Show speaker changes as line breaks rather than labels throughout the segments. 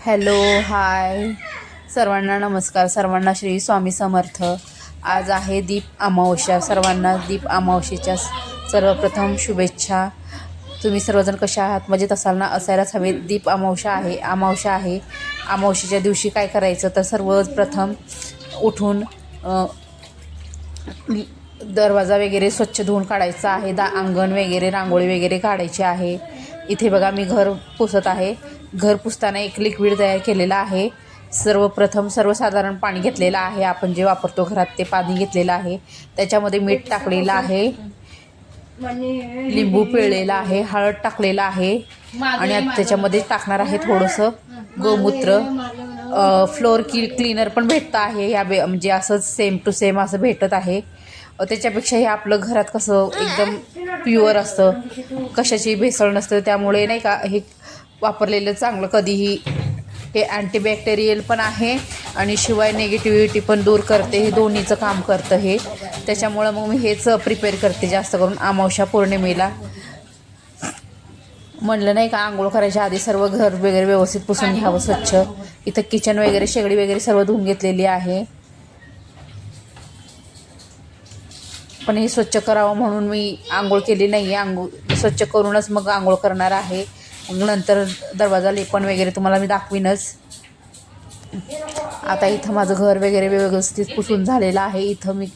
Hello hi. सर्वांना नमस्कार. सर्वांना श्री स्वामी समर्थ. आज आहे दीप अमावस्या. सर्वांना दीप अमावस्येच्या सर्वप्रथम शुभेच्छा. तुम्ही सर्वजण कशा आहात? मजेत असाल ना? असायलाच हवे दीप अमावस्या आहे. अमावस्या आहे. अमावस्येच्या दिवशी काय करायचं? तर सर्वप्रथम उठून दरवाजा वगैरे स्वच्छ धुवून काढायचा आहे. दा अंगण वगैरे रांगोळी वगैरे काढायची आहे. इथे बघा मी घर पुसत आहे. घर पुसताना एक लिक्विड तयार केलेलं आहे. सर्वप्रथम सर्वसाधारण पाणी घेतलेलं आहे. आपण जे वापरतो घरात ते पाणी घेतलेलं आहे. त्याच्यामध्ये मीठ टाकलेलं आहे. लिंबू पिळलेला आहे. हळद टाकलेला आहे. आणि त्याच्यामध्ये टाकणार आहे थोडंसं गोमूत्र. फ्लोअर की क्लीनर पण भेटतं आहे. या बे म्हणजे असंच सेम टू सेम असं भेटत आहे. त्याच्यापेक्षा हे आपलं घरात कसं एकदम प्युअर असतं. कशाची भेसळ नसतं. त्यामुळे नाही का हे वापरलेलं चांगलं कधीही. हे अँटीबॅक्टेरियल पण आहे आणि शिवाय निगेटिव्हिटी पण दूर करते. हे दोन्हीचं काम करतं हे. त्याच्यामुळं मग मी हेच प्रिपेअर करते जास्त करून अमावश्या पौर्णिमेला. म्हणलं नाही का आंघोळ करायच्या आधी सर्व घर वगैरे व्यवस्थित पुसून घ्यावं स्वच्छ. इथं किचन वगैरे शेगडी वगैरे सर्व धुवून घेतलेली आहे. पण हे स्वच्छ करावं म्हणून मी आंघोळ केली नाही आहे आंघोळ स्वच्छ करूनच मग आंघोळ करणार आहे. नंतर दरवाजा लेपण वगैरे तुम्हाला मी दाखवीनच. आता इथं माझं घर वगैरे व्यवस्थित पुसून झालेलं आहे. इथं मी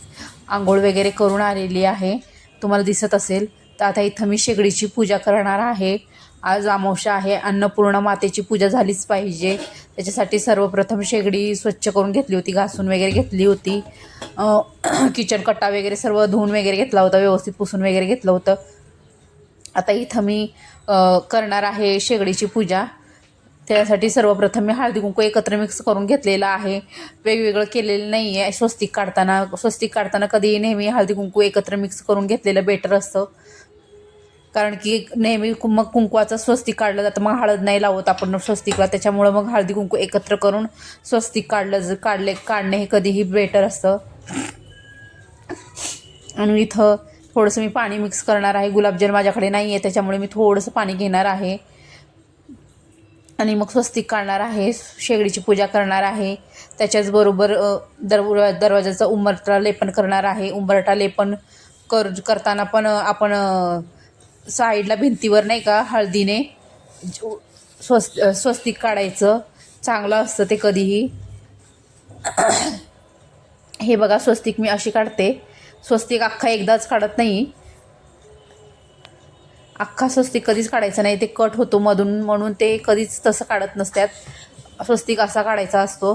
आंघोळ वगैरे करून आलेली आहे. तुम्हाला दिसत असेल. तर आता इथं मी शेगडीची पूजा करणार आहे. आज अमावस्या आहे. अन्नपूर्ण मातेची पूजा झालीच पाहिजे. त्याच्यासाठी सर्वप्रथम शेगडी स्वच्छ करून घेतली होती. घासून वगैरे घेतली होती. किचन कट्टा वगैरे सर्व धुवून वगैरे घेतला होता. व्यवस्थित पुसून वगैरे घेतलं होतं. आता इथं मी करणार आहे शेगडीची पूजा. त्यासाठी सर्वप्रथम मी हळदी कुंकू एकत्र मिक्स करून घेतलेलं आहे. वेगवेगळं केलेलं नाही आहे स्वस्तिक काढताना स्वस्तिक काढताना कधी नेहमी हळदी कुंकू एकत्र मिक्स करून घेतलेलं बेटर असतं. कारण की नेहमी कु- मग कुंकवाचं स्वस्तिक काढलं जातं. मग हळद नाही लावत आपण स्वस्तिकला. त्याच्यामुळं मग हळदी कुंकू एकत्र करून स्वस्तिक काढलं ज काढले काढणे हे कधीही बेटर असतं. आणि इथं थोडंसं मी पाणी मिक्स करणार आहे. गुलाबजल माझ्याकडे नाही आहे त्याच्यामुळे मी थोडंसं पाणी घेणार आहे. आणि मग स्वस्तिक काढणार आहे. शेगडीची पूजा करणार आहे. त्याच्याचबरोबर अ, दर दरवाजाचं उंबरटा लेपन करणार आहे. उंबरटा लेपन कर करताना पण आपण साईडला भिंतीवर नाही का हळदीने स्वस्त स्वस्तिक काढायचं. चांगलं असतं ते कधीही. हे बघा स्वस्तिक मी अशी काढते. स्वस्तिक अख्खा एकदाच काढत नाही. अख्खा स्वस्तिक कधीच काढायचा नाही. ते कट होतो मधून म्हणून ते कधीच तसं काढत नसतात स्वस्तिक असा काढायचा असतो.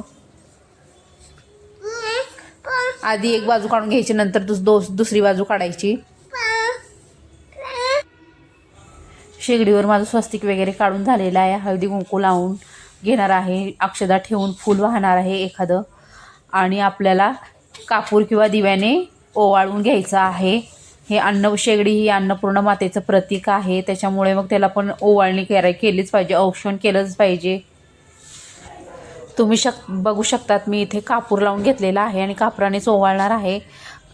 आधी एक बाजू काढून घ्यायची नंतर दुस दो दुसरी बाजू काढायची. शेगडीवर माझं स्वस्तिक वगैरे काढून झालेलं आहे. हळदी कुंकू लावून घेणार आहे. अक्षदा ठेवून फूल वाहणार आहे एखादं. आणि आपल्याला कापूर किंवा दिव्याने ओवाळून घ्यायचं आहे. हे अन्न शेगडी ही अन्नपूर्ण मातेचं प्रतीक आहे. त्याच्यामुळे मग त्याला पण ओवाळणी कराय केलीच पाहिजे औक्षण केलंच पाहिजे. तुम्ही शक बघू शकतात मी इथे कापूर लावून घेतलेला आहे आणि कापरानेच ओवाळणार आहे.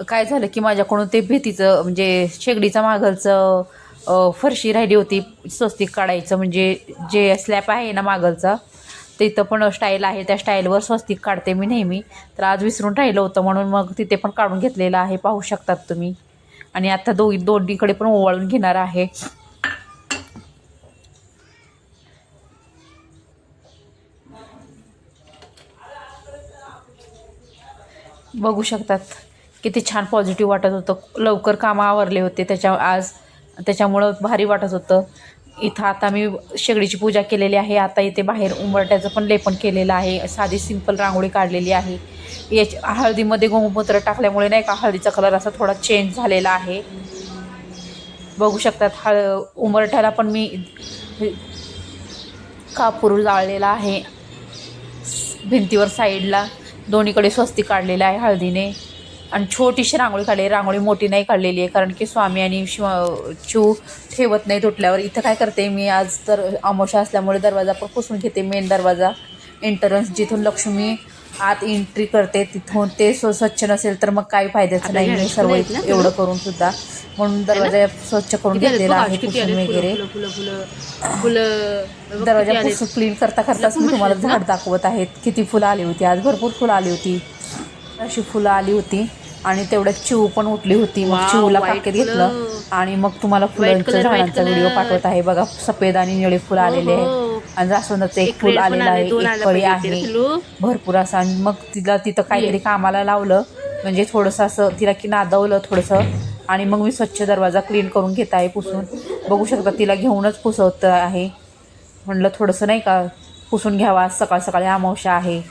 काय झालं की माझ्याकडून ते भीतीचं म्हणजे शेगडीचा मागलचं फरशी राहिली होती स्वस्तिक काढायचं म्हणजे जे स्लॅब आहे ना मागलचा तिथं पण स्टाईल आहे. त्या स्टाईलवर स्वस्तिक काढते मी नेहमी. तर आज विसरून राहिलं होतं म्हणून मग तिथे पण काढून घेतलेलं आहे. पाहू शकतात तुम्ही. आणि आता दो दोन्हीकडे पण ओवाळून घेणार आहे. बघू शकतात. किती छान पॉझिटिव्ह वाटत होतं. लवकर कामं आवरले होते. त्याच्या आज त्याच्यामुळं भारी वाटत होतं. इथं आता मी शेगडीची पूजा केलेली आहे. आता इथे बाहेर उंबरट्याचं पण लेपन केलेलं आहे. साधी सिंपल रांगोळी काढलेली आहे. याच्या हळदीमध्ये गोमूत्र टाकल्यामुळे नाही का हळदीचा कलर असा थोडा चेंज झालेला आहे. बघू शकतात हळ उंबरठ्याला पण मी कापूर जाळलेला आहे. भिंतीवर साईडला दोन्हीकडे स्वस्ती काढलेलं आहे हळदीने. आणि छोटीशी रांगोळी काढली. रांगोळी मोठी नाही काढलेली आहे कारण की स्वामी आणि शिव चिव ठेवत नाही तुटल्यावर इथं काय करते मी आज तर अमावस्या असल्यामुळे दरवाजा पण पुसून घेते मेन दरवाजा. एंटरन्स जिथून लक्ष्मी आत एंट्री करते तिथून ते स्व- स्वच्छ नसेल तर मग काही फायद्याचं नाही हे सर्व? एवढं करून सुद्धा. म्हणून दरवाजा स्वच्छ करून घेतलेला आहे पुसून वगैरे. दरवाजा. पुसून क्लीन करता करताच मी तुम्हाला झाड दाखवत आहेत. किती फुलं आली होती आज. भरपूर फुलं आली होती. अशी फुलं आली होती. आणि तेवढ्यात चिव पण उठली होती. मग चिवला पाकिट घेतलं. आणि मग तुम्हाला फुलांच्या झाडांचा. व्हिडिओ पाठवत आहे. बघा सफेद आणि निळे फुलं आलेले
हो,
आहे
हो.
आणि जास्वंदाचं एक फुल आलेलं आहे.
दोन
एक
ते
आहे. भरपूर असं. आणि मग तिला तिथं काहीतरी कामाला लावलं. म्हणजे थोडंसं असं तिला की नादवलं थोडंसं. आणि मग मी स्वच्छ दरवाजा क्लीन करून घेत आहे पुसून. बघू शकता तिला घेऊनच पुसवत आहे. म्हणलं थोडंसं नाही का पुसून घ्यावा. सकाळ सकाळी अमावस्या आहे.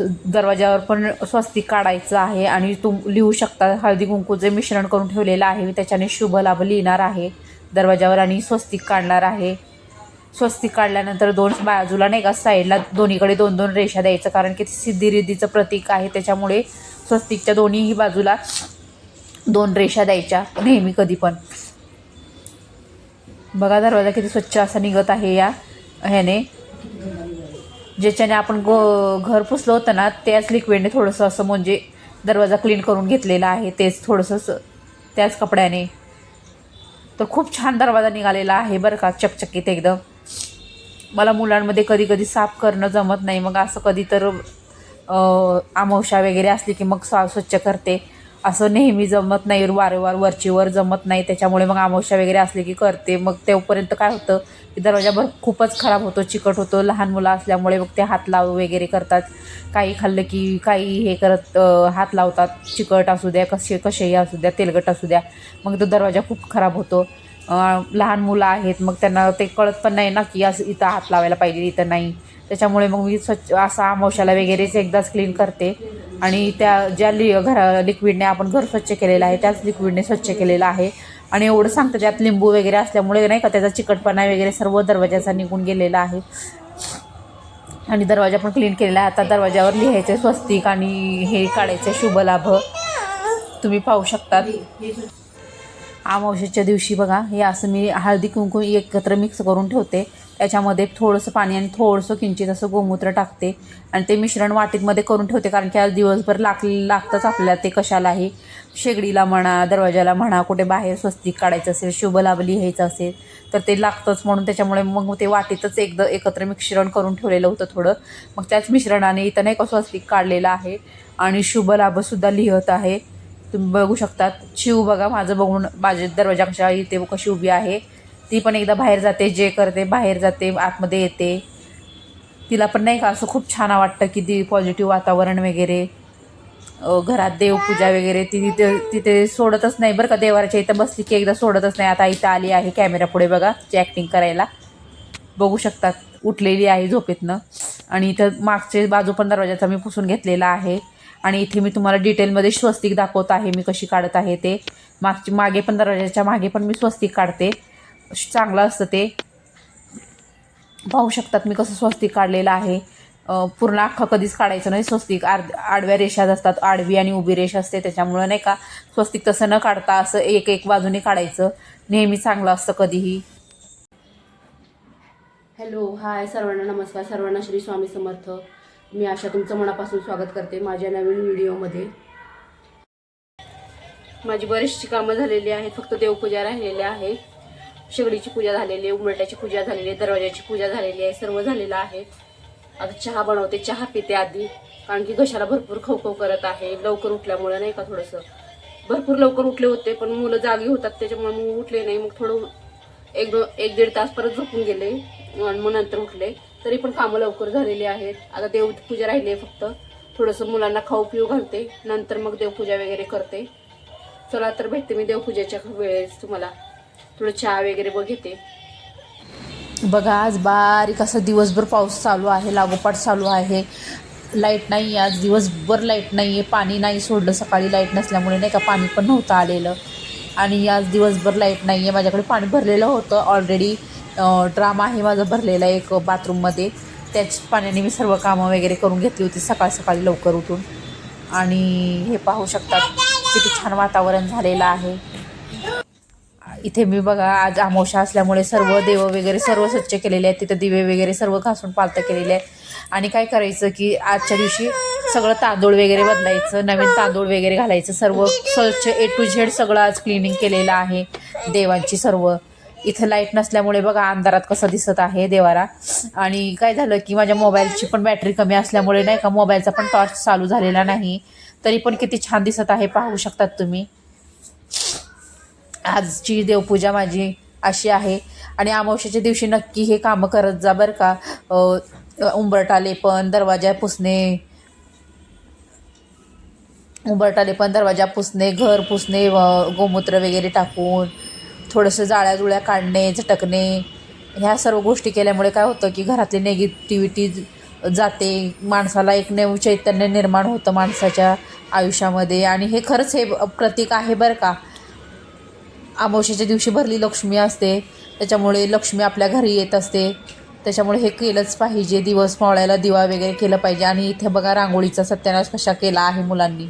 दरवाजावर पण स्वस्तिक काढायचं आहे आणि तुम लिहू शकता हळदी कुंकूचे मिश्रण करून ठेवलेलं आहे. मी त्याच्याने शुभ लाभ लिहिणार आहे. दरवाजावर आणि स्वस्तिक काढणार आहे. स्वस्तिक काढल्यानंतर दोन बाजूला नाही का साईडला दोन्हीकडे दोन दोन रेषा द्यायचं. कारण की ते सिद्धिरिद्धीचं प्रतीक आहे त्याच्यामुळे स्वस्तिकच्या दोन्हीही बाजूला दोन रेषा द्यायच्या नेहमी कधी पण. बघा दरवाजा किती स्वच्छ असा निघत आहे या ह्याने. ज्याच्याने आपण गो घर पुसलं होतं ना त्याच लिक्विडने थोडंसं असं म्हणजे दरवाजा क्लीन करून घेतलेला आहे. तेच थोडंसं त्याच कपड्याने. तर खूप छान दरवाजा निघालेला आहे बरं का चकचकीत एकदम. मला मुलांमध्ये कधी कधी साफ करणं जमत नाही. मग असं कधी तर अमावशा वगैरे असली की मग सा स्वच्छ करते. असं नेहमी जमत नाही वारंवार वरची वर जमत नाही त्याच्यामुळे मग अमावस्या वगैरे असली की करते. मग तेव्हापर्यंत काय होतं की दरवाजा भर खूपच खराब होतो चिकट होतो. लहान मुलं असल्यामुळे मग ते हात लाव वगैरे करतात. काही खाल्लं की काही हे करत हात लावतात. चिकट असू द्या कसे कसेही असू द्या तेलकट असू द्या. मग तो दरवाजा खूप खराब होतो. लहान मुलं आहेत मग त्यांना ते कळत पण नाही ना की असं इथं हात लावायला पाहिजे इथं नाही. त्याच्यामुळे मग मी स्वच्छ असं आमोशाला वगैरेच एकदाच क्लीन करते. आणि त्या ज्या लि घरा लिक्विडने आपण घर स्वच्छ केलेलं आहे त्याच लिक्विडने स्वच्छ केलेलं आहे. आणि एवढं सांगतं त्यात लिंबू वगैरे असल्यामुळे नाही का त्याचा चिकटपणा वगैरे सर्व दरवाजाचा निघून गेलेला आहे. आणि दरवाजा पण क्लीन केलेला आहे. आता दरवाजावर लिहायचे स्वस्तिक आणि हे काढायचे शुभलाभ. तुम्ही पाहू शकतात. अमावश्याच्या दिवशी बघा हे असं मी हळदी कुंकू एकत्र मिक्स करून ठेवते. त्याच्यामध्ये थोडंसं पाणी आणि थोडंसं किंचित असं गोमूत्र टाकते. आणि ते मिश्रण वाटीमध्ये करून ठेवते कारण की आज दिवसभर लाग लागतंच आपल्याला ते कशालाही शेगडीला म्हणा दरवाजाला म्हणा कुठे बाहेर स्वस्तिक काढायचं असेल शुभ लाभ लिहायचं असेल तर ते लागतंच म्हणून त्याच्यामुळे मग ते वाटीतच एकदा एकत्र मिश्रण करून ठेवलेलं होतं थोडं. मग त्याच मिश्रणाने इथं नाही का स्वस्तिक काढलेलं आहे आणि शुभ लाभसुद्धा लिहत आहे. तुम्ही बघू शकतात शिव बघा माझं बघून माझे दरवाजा कशा इथे कशी उभी आहे. ती पण एकदा बाहेर जाते जे करते बाहेर जाते आतमध्ये येते. तिला पण नाही का असं खूप छान वाटतं की ती पॉझिटिव्ह वातावरण वगैरे घरात देवपूजा वगैरे ती तिथे तिथे सोडतच नाही बरं का. देवाच्या इथं बसली की एकदा सोडतच नाही. आता इथं आली आहे कॅमेरा पुढे बघा तिची ॲक्टिंग करायला. बघू शकतात उठलेली आहे झोपेतनं. आणि इथं मागचे बाजू पण दरवाजाचा मी पुसून घेतलेला आहे. आणि इथे मी तुम्हाला डिटेलमध्ये स्वस्तिक दाखवत आहे मी कशी काढत आहे ते. मागची मागे पण दरवाजाच्या मागे पण मी स्वस्तिक काढते. चांगलं असतं ते. पाहू शकतात मी कसं स्वस्तिक काढलेलं आहे. पूर्ण अख्खं कधीच काढायचं नाही. स्वस्तिक आड आडव्या रेषाच असतात. आडवी आणि उभी रेषा असते. त्याच्यामुळं नाही का स्वस्तिक तसं न काढता असं एक एक बाजूने काढायचं. नेहमी चांगलं असतं कधीही.
हॅलो हाय सर्वांना नमस्कार. सर्वांना श्री स्वामी समर्थ. मी आशा तुमचं मनापासून स्वागत करते माझ्या नवीन व्हिडिओमध्ये. माझी बरीचशी कामं झालेली आहेत. फक्त देवपूजा राहिलेले आहे शेगडीची पूजा झालेली आहे उमरट्याची पूजा झालेली आहे दरवाजाची पूजा झालेली आहे सर्व झालेलं आहे. आता चहा बनवते चहा पिते आधी कारण की घशाला भरपूर खवखव करत आहे. लवकर उठल्यामुळे नाही का थोडंसं. भरपूर लवकर उठले होते पण मुलं जागी होतात त्याच्यामुळे मग उठले नाही. मग थोडं एक दो एक दीड तास परत झोपून गेले मग नंतर उठले. तरी पण कामं लवकर झालेली आहेत. आता देवपूजा राहिली आहे फक्त. थोडंसं मुलांना खाऊ पिऊ घालते नंतर मग देवपूजा वगैरे करते. चला तर भेटते मी देवपूजेच्या वेळेस तुम्हाला. थोडं चहा वगैरे बघ घेते.
बघा आज बारीक असं दिवसभर पाऊस चालू आहे लागोपाठ चालू आहे. लाइट नाही आज दिवसभर लाइट नाही आहे पाणी नाही सोडलं सकाळी लाइट नसल्यामुळे नाही का पाणी पण नव्हतं आलेलं. आणि आज दिवसभर लाइट नाही आहे माझ्याकडे पाणी भरलेलं होतं. ऑलरेडी ड्राम आहे माझं भरलेला एक बाथरूममध्ये त्याच पाण्याने मी सर्व कामं वगैरे करून घेतली होती सकाळ सकाळी लवकर उठून. आणि हे पाहू शकतात किती छान वातावरण झालेलं आहे. इथे मी बघा आज आमोशा असल्यामुळे सर्व देव वगैरे सर्व स्वच्छ केलेले आहेत. तिथं दिवे वगैरे सर्व घासून पालतं केलेले आहे आणि काय करायचं की आजच्या दिवशी सगळं तांदूळ वगैरे बदलायचं नवीन तांदूळ वगैरे घालायचं. सर्व स्वच्छ ए टू झेड सगळं आज क्लिनिंग केलेलं आहे देवांची सर्व. इथं लाइट नसल्यामुळे बघा अंधारात कसं दिसत आहे देवारा. आणि काय झालं की माझ्या मोबाईलची पण बॅटरी कमी असल्यामुळे नाही का मोबाईलचा पण टॉर्च चालू झालेला नाही. तरी पण किती छान दिसत आहे पाहू शकतात तुम्ही. आजची देवपूजा माझी अशी आहे. आणि अमावश्याच्या दिवशी नक्की हे कामं करत जा बरं का. अ, उंबरटाले पण दरवाजा पुसणे. उंबरटाले पण दरवाजा पुसणे घर पुसणे व गोमूत्र वगैरे टाकून थोडंसं जाळ्या जुळ्या काढणे झटकणे. ह्या सर्व गोष्टी केल्यामुळे काय होतं की घरातली नेगेटिव्हिटी जाते. माणसाला एक नव चैतन्य निर्माण होतं माणसाच्या आयुष्यामध्ये. आणि हे खरंच हे प्रतीक आहे बरं का. अमावस्येच्या दिवशी भरली लक्ष्मी असते. त्याच्यामुळे लक्ष्मी आपल्या घरी येत असते. त्याच्यामुळे हे केलंच पाहिजे. दिवस मावळायला दिवा वगैरे केलं पाहिजे. आणि इथे बघा रांगोळीचा सत्यानाश कशा केला आहे मुलांनी.